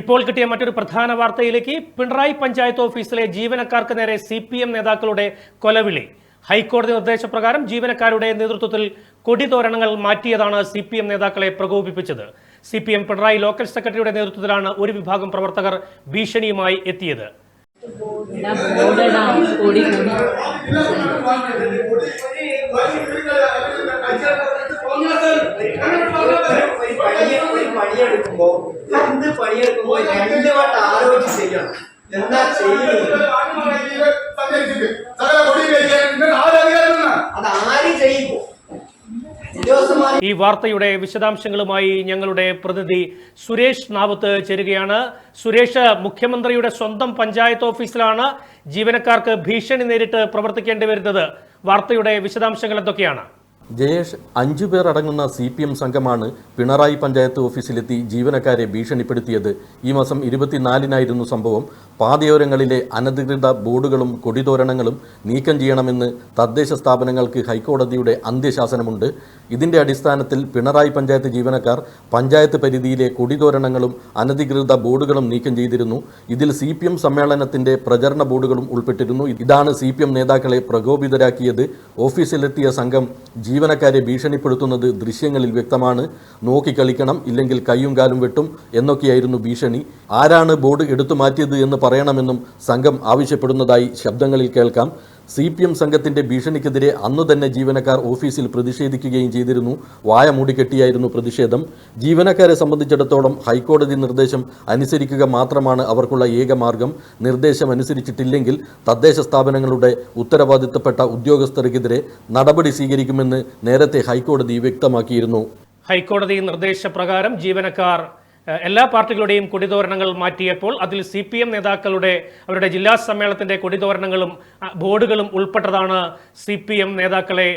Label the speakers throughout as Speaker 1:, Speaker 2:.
Speaker 1: ഇപ്പോൾ കിട്ടിയ മറ്റൊരു പ്രധാന വാർത്തയിലേക്ക് പിണറായി പഞ്ചായത്ത് ഓഫീസിലെ ജീവനക്കാർക്ക് നേരെ സി പി എം നേതാക്കളുടെ കൊലവിളി. ഹൈക്കോടതി നിർദ്ദേശപ്രകാരം ജീവനക്കാരുടെ നേതൃത്വത്തിൽ കൊടിതോരണങ്ങൾ മാറ്റിയതാണ് സി പി എം നേതാക്കളെ പ്രകോപിപ്പിച്ചത്. C P M Pinarayi local സെക്രട്ടറിയുടെ നേതൃത്വത്തിലാണ് ഒരു വിഭാഗം പ്രവർത്തകർ ഭീഷണിയുമായി എത്തിയത്.
Speaker 2: ബോർഡടാ കൂടി കൂടി
Speaker 3: ഒരു പണി- ഒരു പണിയെടുക്കുമ്പോ എന്ത് പണിയെടുക്കുമ്പോ രണ്ട് വട്ടം ആലോചിച്ച് ചെയ്യണം എന്താ ചെയ്യുന്നത് അത് ആര് ചെയ്യുമ്പോ
Speaker 1: ഈ വാർത്തയുടെ വിശദാംശങ്ങളുമായി ഞങ്ങളുടെ പ്രതിനിധി സുരേഷ് നാവത്ത് ചേരുകയാണ്. സുരേഷ് മുഖ്യമന്ത്രിയുടെ സ്വന്തം പഞ്ചായത്ത് ഓഫീസിലാണ് ജീവനക്കാർക്ക് ഭീഷണി നേരിട്ട് പ്രവർത്തിക്കേണ്ടി വരുന്നത്. വാർത്തയുടെ വിശദാംശങ്ങൾ എന്തൊക്കെയാണ്?
Speaker 4: ജയേഷ് അഞ്ചു പേർ അടങ്ങുന്ന സി പി എം സംഘമാണ് പിണറായി പഞ്ചായത്ത് ഓഫീസിലെത്തി ജീവനക്കാരെ ഭീഷണിപ്പെടുത്തിയത്. ഈ മാസം ഇരുപത്തിനാലിനായിരുന്നു സംഭവം. പാതയോരങ്ങളിലെ അനധികൃത ബോർഡുകളും കൊടിതോരണങ്ങളും നീക്കം ചെയ്യണമെന്ന് തദ്ദേശ സ്ഥാപനങ്ങൾക്ക് ഹൈക്കോടതിയുടെ അന്ത്യശാസനമുണ്ട്. ഇതിന്റെ അടിസ്ഥാനത്തിൽ പിണറായി പഞ്ചായത്ത് ജീവനക്കാർ പഞ്ചായത്ത് പരിധിയിലെ കൊടിതോരണങ്ങളും അനധികൃത ബോർഡുകളും നീക്കം ചെയ്തിരുന്നു. ഇതിൽ സി പി എം സമ്മേളനത്തിന്റെ പ്രചരണ ബോർഡുകളും ഉൾപ്പെട്ടിരുന്നു. ഇതാണ് സി പി എം നേതാക്കളെ പ്രകോപിതരാക്കിയത്. ഓഫീസിലെത്തിയ സംഘം ജീവനക്കാരെ ഭീഷണിപ്പെടുത്തുന്നത് ദൃശ്യങ്ങളിൽ വ്യക്തമാണ്. നോക്കിക്കളിക്കണം ഇല്ലെങ്കിൽ കൈയും കാലും വെട്ടും എന്നൊക്കെയായിരുന്നു ഭീഷണി. ആരാണ് ബോർഡ് എടുത്തു മാറ്റിയത് എന്ന് പറയണമെന്നും സംഘം ആവശ്യപ്പെടുന്നതായി ശബ്ദങ്ങളിൽ കേൾക്കാം. സി പി എം സംഘത്തിന്റെ ഭീഷണിക്കെതിരെ അന്നു തന്നെ ജീവനക്കാർ ഓഫീസിൽ പ്രതിഷേധിക്കുകയും ചെയ്തിരുന്നു. വായ മൂടിക്കെട്ടിയായിരുന്നു പ്രതിഷേധം. ജീവനക്കാരെ സംബന്ധിച്ചിടത്തോളം ഹൈക്കോടതി നിർദ്ദേശം അനുസരിക്കുക മാത്രമാണ് അവർക്കുള്ള ഏക മാർഗം. നിർദ്ദേശം അനുസരിച്ചിട്ടില്ലെങ്കിൽ തദ്ദേശ സ്ഥാപനങ്ങളുടെ ഉത്തരവാദിത്തപ്പെട്ട ഉദ്യോഗസ്ഥർക്കെതിരെ നടപടി സ്വീകരിക്കുമെന്ന് നേരത്തെ ഹൈക്കോടതി വ്യക്തമാക്കിയിരുന്നു.
Speaker 1: ഹൈക്കോടതി നിർദ്ദേശപ്രകാരം ജീവനക്കാർ എല്ലാ പാർട്ടികളുടെയും കൊടിതോരണങ്ങൾ മാറ്റിയപ്പോൾ അതിൽ സി പി എം നേതാക്കളുടെ അവരുടെ ജില്ലാ സമ്മേളനത്തിന്റെ കൊടിതോരണങ്ങളും ബോർഡുകളും ഉൾപ്പെട്ടതാണ് സി പി എം നേതാക്കളെ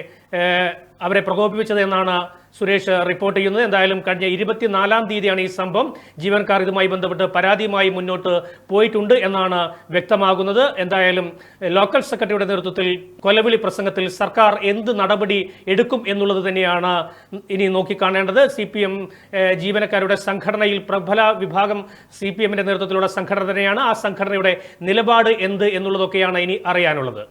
Speaker 1: അവരെ പ്രകോപിപ്പിച്ചത് എന്നാണ് സുരേഷ് റിപ്പോർട്ട് ചെയ്യുന്നത്. എന്തായാലും കഴിഞ്ഞ ഇരുപത്തിനാലാം തീയതിയാണ് ഈ സംഭവം. ജീവനക്കാർ ഇതുമായി ബന്ധപ്പെട്ട് പരാതിയുമായി മുന്നോട്ട് പോയിട്ടുണ്ട് എന്നാണ് വ്യക്തമാകുന്നത്. എന്തായാലും ലോക്കൽ സെക്രട്ടറിയുടെ നേതൃത്വത്തിൽ കൊലവിളി പ്രസംഗത്തിൽ സർക്കാർ എന്ത് നടപടി എടുക്കും എന്നുള്ളത് തന്നെയാണ് ഇനി നോക്കിക്കാണേണ്ടത്. സി പി എം ജീവനക്കാരുടെ സംഘടനയിൽ പ്രബല വിഭാഗം സി പി എമ്മിന്റെ നേതൃത്വത്തിലുള്ള സംഘടന തന്നെയാണ്. ആ സംഘടനയുടെ നിലപാട് എന്ത് എന്നുള്ളതൊക്കെയാണ് ഇനി അറിയാനുള്ളത്.